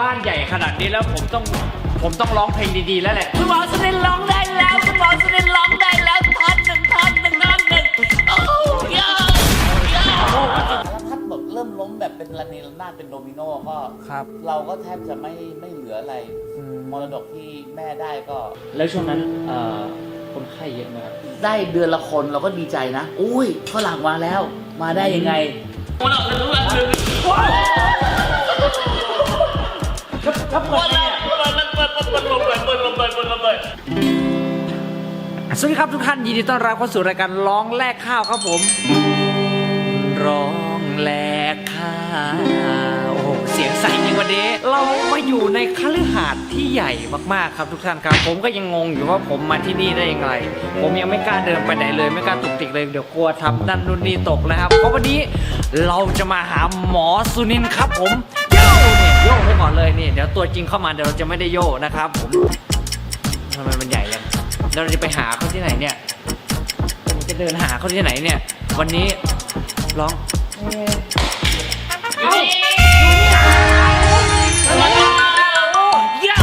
บ้านใหญ่ขนาดนี้แล้วผมต้องผมต้องร้องเพลงดีๆแล้วแหละ คุณหมอสนิทร้องได้แล้ว คุณหมอสนิทร้องได้แล้วท่อนหนึ่งท่อนหนึ่งท่อนหนึ่งโอ้ยาย่าแล้วถ้าแบบเริ่มล้มแบบเป็นระเนระนาดเป็นโดมิโนก็ครับ เราก็แทบจะไม่ไม่เหลืออะไรอืมมรดกที่แม่ได้ก็ แล้วช่วงนั้นเอ่อคนไข้เยอะไหมครับได้เดือนละคนเราก็ดีใจนะ อุ้ยฝรั่งมาแล้ว มาได้ยังไง สวัสดีครับทุกท่านยินดีต้อนรับเข้าสู่รายการร้องแลกข้าวครับผม ร้องแลกข้าวโอ้โหเสียงใสจริงวันนี้ เรามาอยู่ในคฤหาสน์ที่ใหญ่มากๆครับทุกท่านครับ ผมก็ยังงงอยู่ว่าผมมาที่นี่ได้ยังไง ผมยังไม่กล้าเดินไปไหนเลย ไม่กล้าตุกติกเลยเดี๋ยวกลัวทับนั่นนู่นนี่ตกนะครับ เพราะวันนี้เราจะมาหาหมอสุนินครับผม โย่เนี่ยโย่ไปก่อนเลยนี่เดี๋ยวตัวจริงเข้ามาเดี๋ยวเราจะไม่ได้โย่นะครับผมทำไมมันใหญ่ยังแล้วเราจะไปหาเขาที่ไหนเนี่ยเราจะเดินหาเขาที่ไหนเนี่ย วันนี้ร้องเอ้ยเอ้าเย้า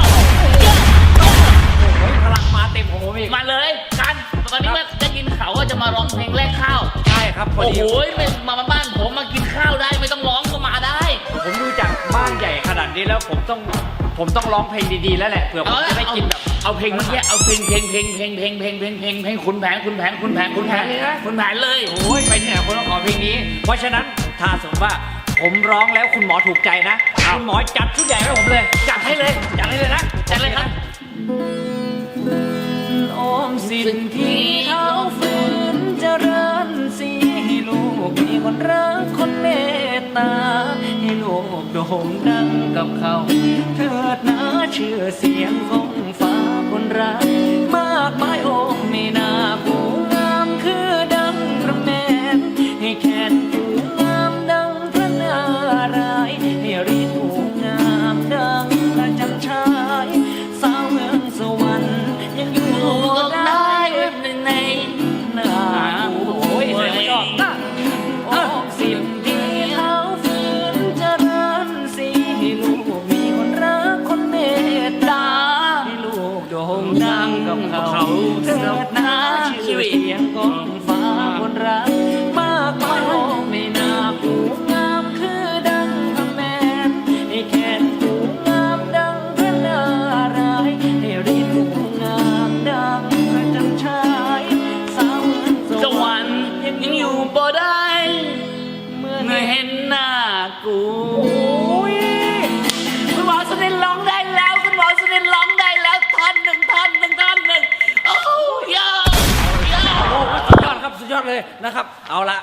โอ้ยพลังมาเต็มของผมอีกมาเลยกัน ตอนนี้ว่าได้ยินเขาวว่าจะมาร้องเพลงแรกข้าว ใช่ครับพอโอ้ดีโหไม่มามาบ้านผมมากินข้าวได้ไม่ต้องร้อง นาดนี้แล้วผมต้องผมต้องร้องเพลงดีๆแล้วแหละเผื่อผมเอาละจะได้กินแบบเอาเพลงเมื่อกี้เอาเพลงเพลงเพลงเพลงเพลงเพลงเพลงเพลงเพลงขุนแผนขุนแผนขุนแผนขุนแผนเลยนะขุนแผนเลยโอ้ยไปที่ไหนคนต้องขอเพลงนี้ เพราะฉะนั้นถ้าสมมติว่าผมร้องแล้วคุณหมอถูกใจนะคุณหมอจัดชุดใหญ่ให้ผมเลยจัดให้เลยจัดให้เลยนะจัดเลยครับออมสินที่เขาฝืนเจริญสีให้ลู กมีคนรักคนเมตตา ให้ลูกโด่งดังกับเขา เถิดนะชื่อเสียงของฟ้าคนรักมาก เขาเกิดหน้าชื่อเสียงกอง นะครับ เอาละ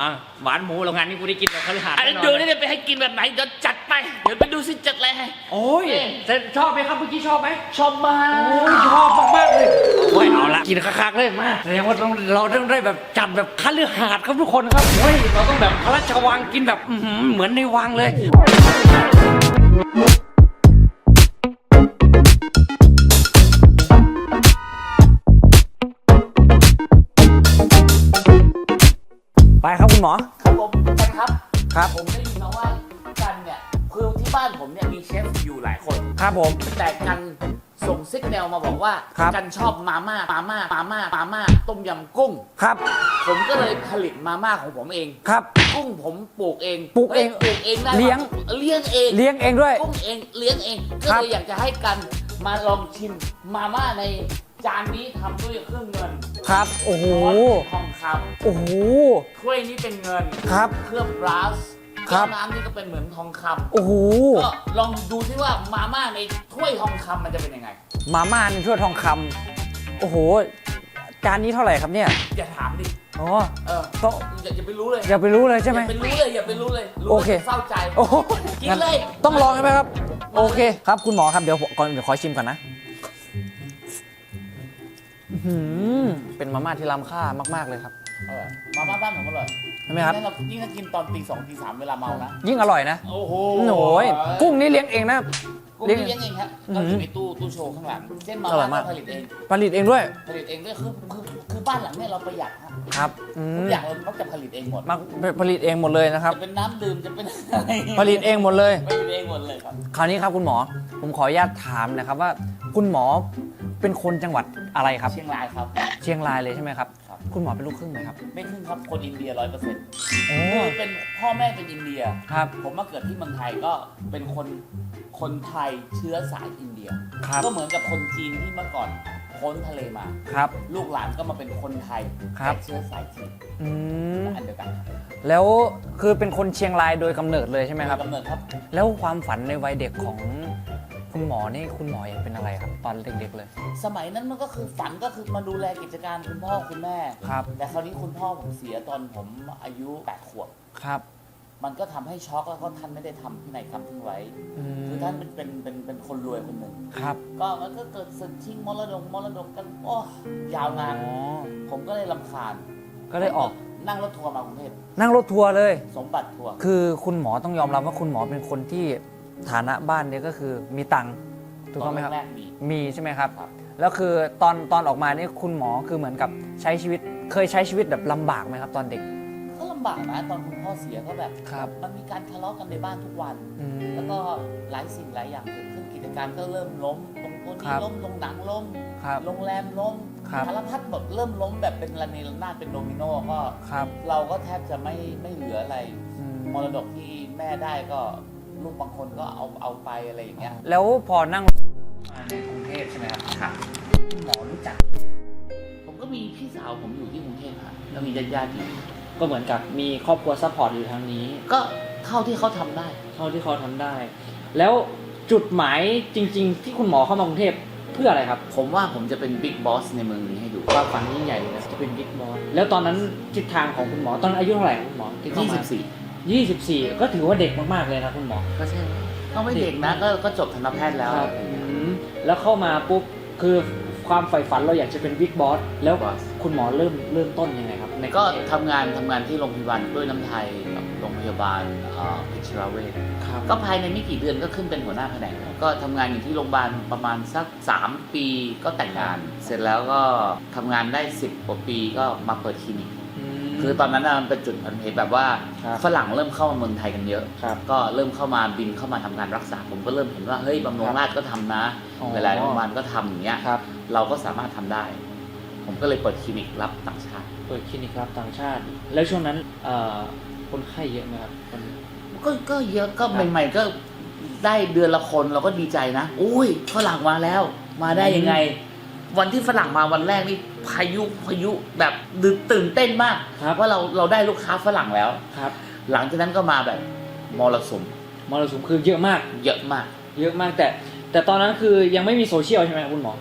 อะหวานหมูโรงงานนี้กูได้กินแบบคฤหาสน์อันแน่นี้นอนดูนี่เดี๋ยวไปให้กินแบบไหนเดี๋ยวจัดไป เดี๋ยวไปดูสิจัดอะไรให้ โอ้ยแต่ชอบไหมครับเมื่อกี้ชอบไหมชอบมากโอ้ยชอบมากๆเลยโอ้ยเอาละกินคักๆเลยมาแสดงว่าต้องเราต้องได้แบบจัดแบบคฤหาสน์ครับทุกคนครับโอ้ยเราต้องแบบพระราชวังกินแบบอื้อหือเหมือนในวังเลย ครับคุณหมอ ครับผมกันครับ ครับ ผมได้ยินมาว่ากันเนี่ยคือที่บ้านผมเนี่ยมีเชฟอยู่หลายคน ครับผม แต่กันส่งซิกแนลมาบอกว่า ครับ กันชอบมาม่ามาม่ามาม่ามาม่าต้มยำกุ้ง ครับ ผมก็เลยผลิตมาม่าของผมเอง ครับ กุ้งผมปลูกเองปลูกเองปลูกเองได้เลี้ยง เลี้ยงเอง เลี้ยงเองด้วย กุ้งเองเลี้ยงเอง ก็ครับ เลยอยากจะให้กันมาลองชิมมาม่าใน จานนี้ทำด้วยเครื่องเงินครับ โอ้โหทองคโอ้โหำถ้วยนี้เป็นเงินครับ เครื่องบราสครับ แก้วน้ำนี่ก็เป็นเหมือนทองคโอ้โหำก็ลองดูที่ว่ามาม่าในถ้วยทองคำมันจะเป็นยังไง มาม่าในถ้วยทองคำโอ้โห จานนี้เท่าไหร่ครับเนี่ย อย่าถามดิอ๋อ เออต้อง อย่าอย่าไปรู้เลยอย่าไปรู้เลยใช่ไหม อย่าไปรู้เลยอย่าไปรู้เลยรู้โอเค แล้วจะเศร้าใจ โอ้โหกินงั้นเลยต้องลองใช่ไหมครับ โอเคครับคุณหมอครับเดี๋ยวผมก่อนเดี๋ยวขอชิมก่อนนะ อื้อหือเป็นมาม่าที่ล้ำค่ามาก ๆ เลยครับเออมาม่าบ้านผมอร่อยใช่ไหมครับนี่เรายิ่งถ้ากินตอนตีสองตีสามเวลาเมานะ ยิ่งอร่อยนะโอ้โหโอ้ยกุ้งนี่เลี้ยงเองนะ กุ้งเลี้ยงที่เลี้ยงเองครับอื้อก็หืออ ยู่ในตู้ตู้โชว์ข้างหลัง เส้นมาอร่อยมากก็ผลิตเอง ผลิตเองด้วยผลิตเองด้วยคือคือคือบ้านหลังเนี่ยเราประหยัดครับครับอืทุกมอย่างเรามักจะผลิตเองหมด มาผลิตเองหมดเลยนะครับ จะเป็นน้ำดื่มจะเป็นอะไรผลิตเองหมดเลย ผลิตเองหมดเลยครับ คราวนี้ครับคุณหมอ ผมขออนุญาตถามนะครับว่า คุณหมอ เป็นคนจังหวัดอะไรครับ เชียงรายครับ เชียงรายเลยใช่ไหมครับ ครับ คุณหมอเป็นลูกครึ่งไหมครับไม่ครึ่งครับคนอินเดียร้อยเปอร์เซ็นต์โอ้คือเป็นพ่อแม่เป็นอินเดีย ครับผมมาเกิดที่เมืองไทยก็เป็นคนคนไทยเชื้อสายอินเดีย ครับก็เหมือนกับคนจีนที่เมื่อก่อนพ้นทะเลมา ครับ ลูกหลานก็มาเป็นคนไทยครับ แต่เชื้อสายจีนอืมอันเดียวกันครับแล้วคือเป็นคนเชียงรายโดยกำเนิดเลยใช่ไหมครับกำเนิดครับ แล้วความฝันในวัยเด็กของ คุณหมอนี่คุณหมออยากเป็นอะไรครับ ตอนเด็กๆเลย สมัยนั้นมันก็คือฝันก็คือมาดูแลกิจการคุณพ่อคุณแม่ ครับ แต่คราวนี้คุณพ่อผมเสียตอนผมอายุ8ขวบ ครับ มันก็ทำให้ช็อกแล้วก็ท่านไม่ได้ทำพินัยกรรมทิ้งไว้ อืมคือท่านเป็นเป็นเป็นเป็นคนรวยคนหนึ่ง ครับ ก็มันก็เกิดศึกชิงมรดกมรดกกันโอ้ยาวนานอ๋อผมก็เลยลำคาญก็เลยออก นั่งรถทัวร์มากรุงเทพนั่งรถทัวร์เลย สมบัติทัวร์คือคุณหมอต้องยอมรับว่าคุณหมอเป็นคนที่ ฐานะบ้านเนี่ยก็คือมีตังค์ถูกต้องไหมครับแรกๆมี มีใช่ไหมครับ ครับ แล้วคือตอนตอนออกมาเนี่ยคุณหมอคือเหมือนกับใช้ชีวิตเคยใช้ชีวิตแบบลำบากไหมครับ ตอนเด็ก ก็ลำบากนะตอนคุณพ่อเสียก็แบบครับ มันมีการทะเลาะกันในบ้านทุกวัน อืม แล้วก็หลายสิ่งหลายอย่างเกิดขึ้นกิจการก็เริ่มล้มตรงตัวคนี้รับล้มตรงหนังล้มครับโรงแรมล้มครับ สารพัดแบบเริ่มล้มแบบเป็นระเนระนาดเป็นโดมิโนก็ ครับ เราก็แทบจะไม่ไม่เหลืออะไร อืม มรดกที่แม่ได้ก็ ลูกบางคนก็เอาเอาไปอะไรอย่างเงี้ยแล้วพอนั่งมาในกรุงเทพใช่ไหมครับค่ะคุณหมอรู้จัก ผมก็มีพี่สาวผมอยู่ที่กรุงเทพค่ะแล้วมีญาติญาติๆอยู่ก็เหมือนกับมีครอบครัวซัพพอร์ตอยู่ทางนี้ ก็เท่าที่เขาทำได้ เท่าที่เขาทำได้ แล้วจุดหมายจริง ๆ ที่คุณหมอเข้ามากรุงเทพเพื่ออะไรครับ ผมว่าผมจะเป็นบิ๊กบอสในเมืองนี้ให้ดูความฝันยิ่งใหญ่เลยนะจะเป็นบิ๊กบอสแล้วตอนนั้นทิศทางของคุณหมอตอนนั้นอายุเท่าไหร่ครับคุณหมอที่เข้ามา 24 24ก็ถือว่าเด็กมากๆเลยนะคุณหมอ ก็ใช่ก็ไม่เด็กนะก็ก็จบทันตแพทย์แล้ว ครับอืมแล้วเข้ามาปุ๊บคือความใฝ่ฝันเราอยากจะเป็นบิ๊กบอสแล้ว Boss คุณหมอเริ่มเริ่มต้นยังไงครับในก็รุงเทพทำงานทำงานที่โรงพยาบาลด้วยน้ำไทยกับโรงพยาบาลเอ่อเพชรราเวชครับก็ภายในไม่กี่เดือนก็ขึ้นเป็นหัวหน้าแผนกแล้วก็ทำงานอยู่ที่โรงพยาบาลประมาณสัก 3 ปีก็แต่งงาน เสร็จแล้วก็ทำงานได้ 10กว่าปีก็มาเปิดคลินิกม คือตอนนั้นน่ะมันเป็นจุดผันเหแบบว่าครับฝรั่งเริ่มเข้ามาเมืองไทยกันเยอะ ครับก็เริ่มเข้ามาบินเข้ามาทำงานรักษา ผมก็เริ่มเห็นว่าเฮ้ยบำรุงราชก็ทำนะ อ๋อ หลายๆโรงพยาบาลก็ทำอย่างเงี้ยครับเราก็สามารถทำได้ ผมก็เลยเปิดคลินิกรับต่างชาติ เปิดคลินิกรับต่างชาติ แล้วช่วงนั้นเอ่อคนไข้เยอะไหมครับคน ก็ก็เยอะก็ครับใหม่ ๆ ก็ได้เดือนละคนเราก็ดีใจนะ อุ้ยฝรั่งมาแล้ว มาได้ยังไง วันที่ฝรั่งมาวันแรกนี่ พายุพายุแบบตื่นเต้นมากครับ ว่าเราเราได้ลูกค้าฝรั่งแล้วครับ หลังจากนั้นก็มาแบบมรสุมมรสุมคือเยอะมาก เยอะมาก เยอะมากแต่ แต่ตอนนั้นคือยังไม่มีโซเชียลใช่ไหมครับคุณหมอ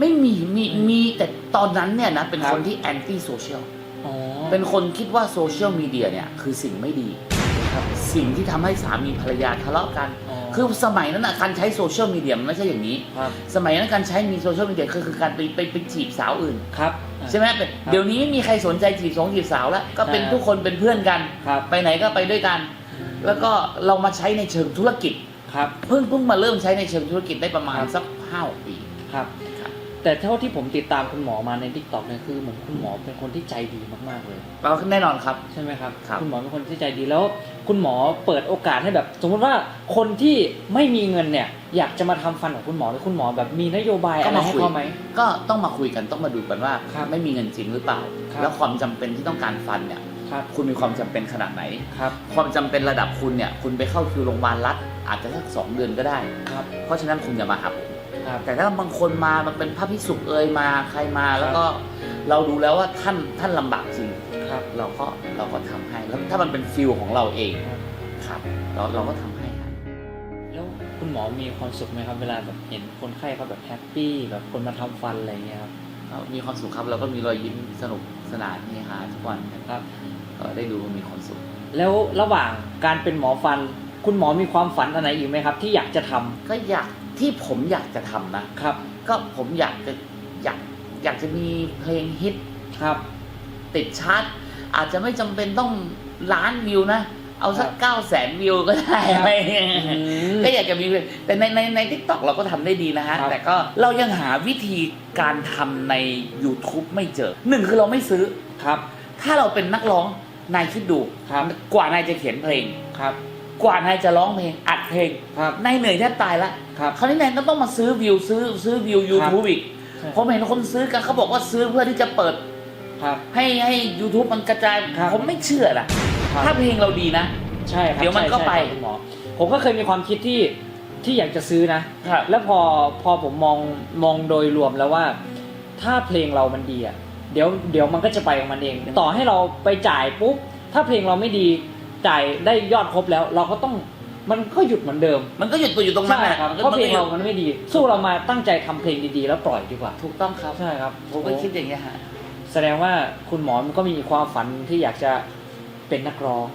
ไม่มีมีมีแต่ตอนนั้นเนี่ยนะเป็นครับคนที่แอนตี้โซเชียลอ๋อเป็นคนคิดว่าโซเชียลมีเดียเนี่ยคือสิ่งไม่ดีครับสิ่งที่ทำให้สามีภรรยาทะเลาะกัน คือสมัยนั้นนะการใช้โซเชียลมีเดียมันไม่ใช่อย่างนี้ ครับสมัยนั้นการใช้มีโซเชียลมีเดียคือคือการไปไปไปจีบสาวอื่น ครับ ใช่ไหมเป็นเดี๋ยวนี้ไม่มีใครสนใจจีบสองจีบสาวแล้ว ก็เป็นใช่ทุกคนเป็นเพื่อนกัน ครับไปไหนก็ไปด้วยกัน แล้วก็เรามาใช้ในเชิงธุรกิจ ครับ เพิ่งเพิ่งมาเริ่มใช้ในเชิงธุรกิจได้ประมาณครับ สักห้าปี ครับ ครับ แต่เท่าที่ผมติดตามคุณหมอมาในทิกตอกเนี่ยคือเหมือนคุณหมอเป็นคนที่ใจดีมากๆเลย เราแน่นอนครับ ใช่ไหมครับ ครับณหมอเป็นคนที่ใจดีแล้ว คุณหมอเปิดโอกาสให้แบบ สมมติว่าคนที่ไม่มีเงินเนี่ย อยากจะมาทำฟันของคุณหมอหรือคุณหมอแบบมีนโยบายอะไรให้เขาไหมก็ต้องมาคุยกันต้องมาดูกันว่าครับไม่มีเงินจริงหรือเปล่าครับแล้วความจำเป็นที่ต้องการฟันเนี่ยครับคุณมีความจำเป็นขนาดไหนครับความจำเป็นระดับคุณเนี่ย คุณไปเข้าคิวโรงพยาบาลรัฐอาจจะสักสองเดือนก็ได้ครับเพราะฉะนั้นคุณอย่ามาหาผมครับแต่ถ้าบางคนมามันเป็นพระพิสุเอยมาใครมาแล้วก็เราดูแล้วว่าท่านท่านลำบากจริง ครับ เราก็เราก็ทำให้แล้วถ้ามันเป็นฟิลของเราเองครับครับเราเราก็ทำให้ครับแล้วคุณหมอมีความสุขไหมครับ เวลาแบบเห็นคนไข้เขาแบบแฮปปี้แบบคนมาทำฟันอะไรเงี้ยครับก็มีความสุขครับเราก็มีรอยยิ้มสนุกสนานเฮฮาทุกวันครับครับก็ได้ดูมีความสุข แล้วระหว่างการเป็นหมอฟัน คุณหมอมีความฝันอะไรอีกไหมครับ ที่อยากจะทำก็อยากที่ผมอยากจะทำนะครับ ก็ผมอยากจะอยากอยากจะมีเพลงฮิตครับ ติดชาร์ต อาจจะไม่จำเป็นต้องล้านวิวนะ เอาสักเก้าแสนวิวก็ได้อะไรอย่างเงี้ยมก็อยากจะมีแต่ในในในทิกตอกเราก็ทำได้ดีนะฮะ ครับ แต่ก็เรายังหาวิธีการทำใน YouTube ไม่เจอหนึ่งคือเราไม่ซื้อ ครับ ถ้าเราเป็นนักร้องนายคิดดูครับ กว่านายจะเขียนเพลง ครับ กว่านายจะร้องเพลงอัดเพลงครับ นายเหนื่อยแทบตายละครับ คราวนี้นายก็ต้องมาซื้อวิวซื้อซื้อวิว YouTube อีกใช่ผมเห็นคนซื้อกันเขาบอกว่าซื้อเพื่อที่จะเปิด ครับ ให้ให้ YouTube มันกระจายครับผมไม่เชื่อนะครับ ถ้าเพลงเราดีนะ ใช่ครับเดี๋ยวมันใช่ก็ใช่ไปครับคุณหมอผมก็เคยมีความคิดที่ที่อยากจะซื้อนะ ครับ แล้วพอพอผมมองมองโดยรวมแล้วว่า ถ้าเพลงเรามันดีอะเดี๋ยวเดี๋ยวมันก็จะไปของมันเอง ต่อให้เราไปจ่ายปุ๊บถ้าเพลงเราไม่ดีจ่ายได้ยอดครบแล้ว เราก็ต้องมันก็หยุดเหมือนเดิมมันก็หยุดตัวอยู่ตรงนั้นใช่แหละครับมันก็เพราะเพลงเรามันก็หยุดมันไม่ดี สู้เรามาตั้งใจทำเพลงดีๆ แล้วปล่อยดีกว่า ถูกต้องครับ ใช่ครับผมก็คิดอย่างเงี้ยฮะ แสดงว่าคุณหมอมันก็มีความฝันที่อยากจะเป็นนักร้อง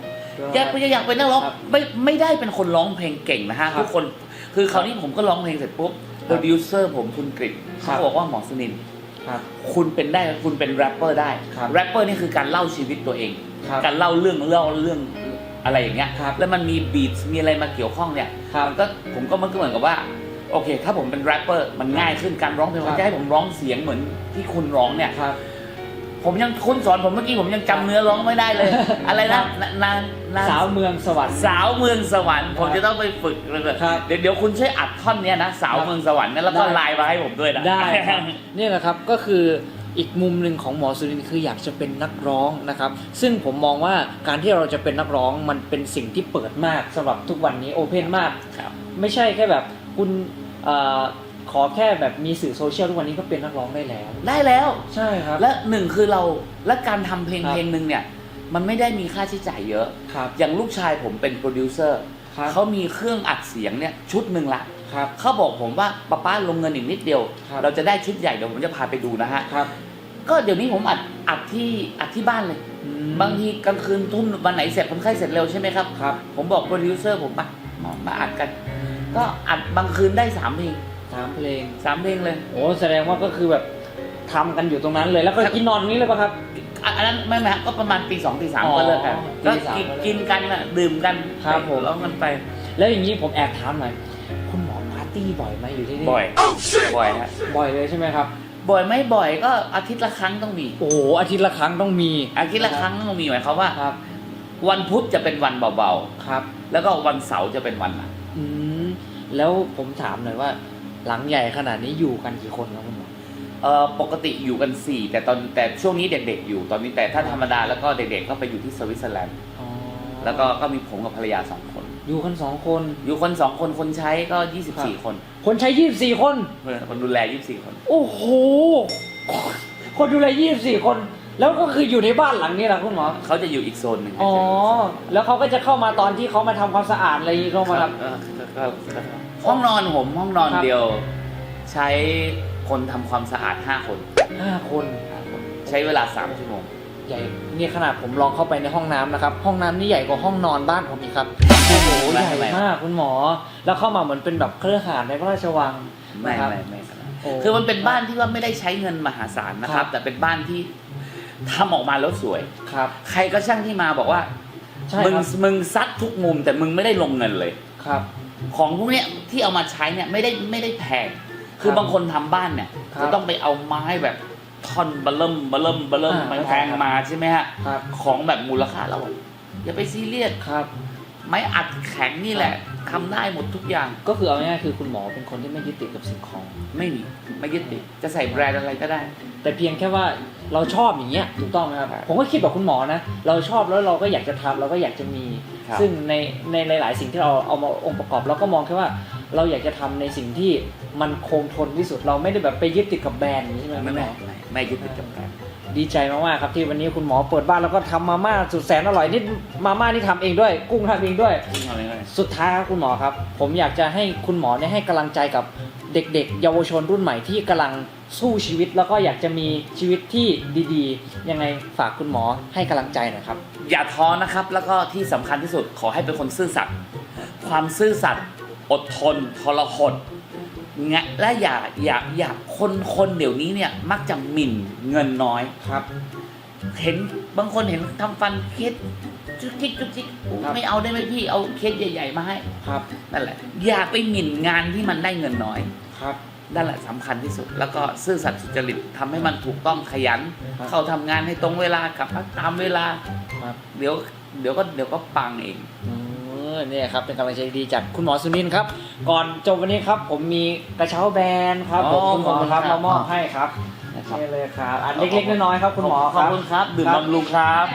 อยากไปอยากเป็นนักร้องครับไม่ไม่ได้เป็นคนร้องเพลงเก่งนะฮะครับทุกคนคือคราวนี้ผมก็ร้องเพลงเสร็จปุ๊บโปรดิวเซอร์ผมคุณกริชครัเขาบ บอกว่าหมอสุนิน ครับ คุณเป็นได้คุณเป็นแรปเปอร์ได้ครับแรปเปอร์นี่คือการเล่าชีวิตตัวเอง ครับการเล่าเรื่องเล่าเรื่องอะไรอย่างเงี้ยครับแล้วมันมีบีทมีอะไรมาเกี่ยวข้องเนี่ยครับมันก็ผมก็มันก็เหมือนกับว่าโอเค ถ้าผมเป็นแรปเปอร์มันง่ายขึ้นการร้องเพลงครับจะให้ผมร้องเสียงเหมือนที่คุณร้องเนี่ยครับ ผมยังคุณสอนผมเมื่อกี้ผมยังจำเนื้อร้องไม่ได้เลย อะไรครันะบนานนานสาวเมืองสวรรค์ สาวเมืองสวรรค์ครับผมจะต้องไปฝึกเลยครับเดี๋ยวเดี๋ยวคุณช่วยอัดท่อนเนี้ยนะสาวครับเมืองสวรรค์นะแล้วก็ได้ ไลน์มาให้ผมด้วยนะ ได้ครับนี่แหละครับก็คืออีกมุมหนึ่งของหมอสุรินทร์คืออยากจะเป็นนักร้องนะครับ ซึ่งผมมองว่าการที่เราจะเป็นนักร้องมันเป็นสิ่งที่เปิดมากสำหรับทุกวันนี้โอเพนมาก ครับ ไม่ใช่แค่แบบคุณเอ่อ ขอแค่แบบมีสื่อโซเชียลทุกวันนี้ก็เป็นนักร้องได้แล้ว ได้แล้ว ใช่ครับ และหนึ่งคือเราและการทำเพลงครับ เพลงหนึ่งเนี่ย มันไม่ได้มีค่าใช้จ่ายเยอะ ครับอย่างลูกชายผมเป็นโปรดิวเซอร์ครับเขามีเครื่องอัดเสียงเนี่ยชุดหนึ่งละครับ เขาบอกผมว่าป้าป้าลงเงินอีกนิดเดียว ครับ เราจะได้ชุดใหญ่เดี๋ยวผมจะพาไปดูนะฮะ ครับก็เดี๋ยวนี้ผมอัดอัดที่อัดที่บ้านเลย อืมบางทีกลางคืนทุ่มวันไหนเสร็จคนไข้เสร็จเร็วใช่ไหมครับ ครับผมบอกโปรดิวเซอร์ผมมามามาอัดกัน ก็อัดบางคืนได้สามเพลง สามเพลงสามเพลงเลยโอ้แสดงว่าก็คือแบบทำกันอยู่ตรงนั้นเลยแล้วก็กินนอนตรงนี้เลยปะครับ อะอันนั้นไม่ไม่ฮะก็ประมาณตีสองตีสามอ๋อก็เลิกกันตีก็สามกินก็เลิกกินกันน่ะดื่มกันครับผมร้องกันไปแล้วอย่างนี้ผมแอบถามหน่อยคุณหมอปาร์ตี้บ่อยไหมอยู่ที่นี่บ่อยบ่อยฮะบ่อยเลยใช่ไหมครับ บ่อยไหม่บ่อยก็อาทิตย์ละครั้งต้องมี โอ้โหอาทิตย์ละครั้งต้องมีอาทิตย์ละครั้งต้องมีหมายความว่า ครับวันพุธจะเป็นวันเบาครับ ๆ แล้วก็วันเสาร์จะเป็นวันหนัก อืมแล้วผมถามหน่อยว่า หลังใหญ่ขนาดนี้อยู่กันกี่คนครับคุณหมอเอ่อปกติอยู่กันสี่แต่ตอนแต่ช่วงนี้เด็กๆอยู่ตอนนี้แต่ถ้าธรรมดาแล้วก็เด็กๆก็ไปอยู่ที่สวิตเซอร์แลนด์อ๋อแล้วก็ก็มีผมกับภรรยาสองคน อยู่กันสองคน อยู่คนสองคนคนใช้ก็ครับ24คนคนใช้ยี่สิบสี่คนเออคนดูแล24คน โอ้โห คนดูแลยี่สิบสี่คน แล้วก็คืออยู่ในบ้านหลังนี้แหละคุณหมอเขาจะอยู่อีกโซนหนึ่งอ๋อแล้วเขาก็จะเข้ามาตอนที่เขามาทำความสะอาดอะไรอย่างงี้เข้ามาคค รัรับบเออก็ก็ก็ห้องนอนผมห้องนอนครับเดียว ใช้คนทำความสะอาด 5 คนห้าคน ใช้เวลา 3 ชั่วโมง ใหญ่นี่ขนาดผมลองเข้าไปในห้องน้ำนะครับ ห้องน้ำนี่ใหญ่กว่าห้องนอนบ้านผมอีกครับโอ้โหไม่ใหญ่ไม่มากคุณหมอ แล้วเข้ามาเหมือนเป็นแบบเครือข่ายในพระราชวังไม่นะครับไม่ไม่ขนาดนั้นโอ้คือมันเป็นบ้านที่ว่าไม่ได้ใช้เงินมหาศาลนะคครัรับบแต่เป็นบ้านที่ทำออกมาแล้วสวยครับ ใครก็ช่างที่มาบอกว่าใช่มึงครับมึงซัดทุกมุมแต่มึงไม่ได้ลงเงินเลยครับ ของพวกเนี้ยที่เอามาใช้เนี่ยไม่ได้ไม่ได้แพงคือบางคนทำบ้านเนี่ยครับจะต้องไปเอาไม้แบบท่อนเบลเริ่มเบลเริ่มเบลเริ่มอ่าแพงๆมาใช่ไหมฮะครับของแบบมูลค่าเราอะอย่าไปซีเรียสครับ ไม้อัดแข็งนี่แหละทำได้หมดทุกอย่าง ก็คือเอาง่ายๆคือคุณหมอเป็นคนที่ไม่ยึดติดกับสิ่งของ ไม่มีไม่ยึดติดจะใส่แบรนด์อะไรก็ได้ แต่เพียงแค่ว่าเราชอบอย่างเงี้ยถูกต้องไหมครับครับผมก็คิดแบบคุณหมอนะ เราชอบแล้วเราก็อยากจะทำเราก็อยากจะมีครับ ซึ่งในในหลาย ๆ สิ่งที่เราเอามาองค์ประกอบเราก็มองแค่ว่าเราอยากจะทำในสิ่งที่มันคงทนที่สุดเราไม่ได้แบบไปยึดติดกับแบรนด์อย่างนี้ใช่ไหมไม่คุณหมไม่อไม่ไม่ยึดติดกับแบรนด์ดีใจมากๆครับที่วันนี้คุณหมอเปิดบ้านแล้วก็ทำมาม่าสุดแสนอร่อยนี่มาม่านี่ทำเองด้วย กุ้งทำเองด้วยอะไรก็ได้สุดท้ายครับคุณหมอครับ ผมอยากจะให้คุณหมอเนี่ยให้กำลังใจกับ เด็กๆ เยาวชนรุ่นใหม่ที่กำลังสู้ชีวิตแล้วก็อยากจะมีชีวิตที่ดีๆ ยังไงฝากคุณหมอให้กำลังใจหน่อยครับ อย่าท้อนะครับแล้วก็ที่สำคัญที่สุดขอให้เป็นคนซื่อสัตย์ความซื่อสัตย์อดทนทรหดงะและอย่าอย่าอย่าคนคนเดี๋ยวนี้เนี่ยมักจะหมิ่นเงินน้อยครับ เห็นบางคนเห็นทำฟันคิด จุกจิกจุกจิกโอ้ครับไม่เอาได้ไหมพี่เอาเคสใหญ่ ๆ มาให้ครับ นั่นแหละ อย่าไปหมิ่นงานที่มันได้เงินน้อย ครับ นั่นแหละสำคัญที่สุด แล้วก็ซื่อสัตย์สุจริตทำให้มันถูกต้องขยัน ครับ เข้าทำงานให้ตรงเวลากลับพักตามเวลา ครับเดี๋ยวเดี๋ยวก็เดี๋ยวก็ปังเองเออเนี่ยครับเป็นกำลังใจดีจากคุณหมอสุนินท์ครับ ก่อนจบวันนี้ครับ ผมมีกระเช้าแบรนด์ครับผมอ๋อคุณหมอครับขอบคุณครับมามอบให้ครับนี่เลยครับอันเล็กๆน้อยๆครับคุณหมอขอบคุณครับดื่มบำรุงครับ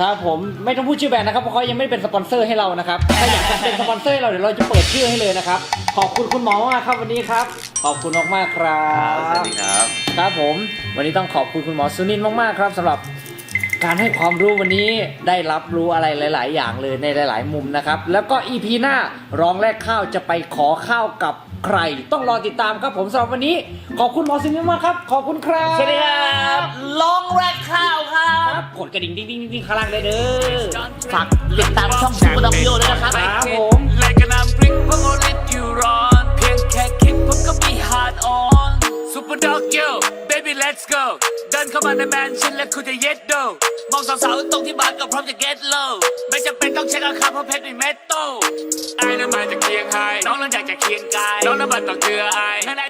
ครับผมไม่ต้องพูดชื่อแบรนด์นะครับเพราะเขายังไม่ได้เป็นสปอนเซอร์ให้เรานะครับถ้าอยากจะเป็นสปอนเซอร์ให้เราเดี๋ยวเราจะเปิดชื่อให้เลยนะครับขอบคุณคุณหมอมากครับวันนี้ครับ ขอบคุณมากๆครับสวัสดีครับครับผม วันนี้ต้องขอบคุณคุณหมอสุนินท์มากๆครับสำหรับการให้ความรู้วันนี้ได้รับรู้อะไรหลาย ๆ อย่างเลยในหลาย ๆ มุมนะครับ แล้วก็ EP หน้ารองแรกข้าวจะไปขอข้าวกับ ใครต้องรอติดตามครับผมสำหรับวันนี้ ขอบคุณหมอสุนินท์มากครับ ขอบคุณครับสวัสดีครับลองแรกข้าวครัครับบกดกระดิ่งดิ้งดิ้งดิ้งข้างล่างได้เด้อฝากติดตามช่องซูเปอร์ด็อกโยด้วยนะครับครับผม มีฮาร์ดออนซูเปอร์ด็อกโย baby let's go เดินเข้ามาในแมนชั่นและคุณจะเย็ดโดมองสาวๆตรงที่บ้านก็พร้อมจะ get low ไม่จำเป็นต้องเช็คราคาเพราะเพชรมีเม็ดโตไอ้นั่นมาจากเคียงไฮน้องนั้นอยากจะเคียงกายน้องนั้นบันต้องเกลือไอข้างใน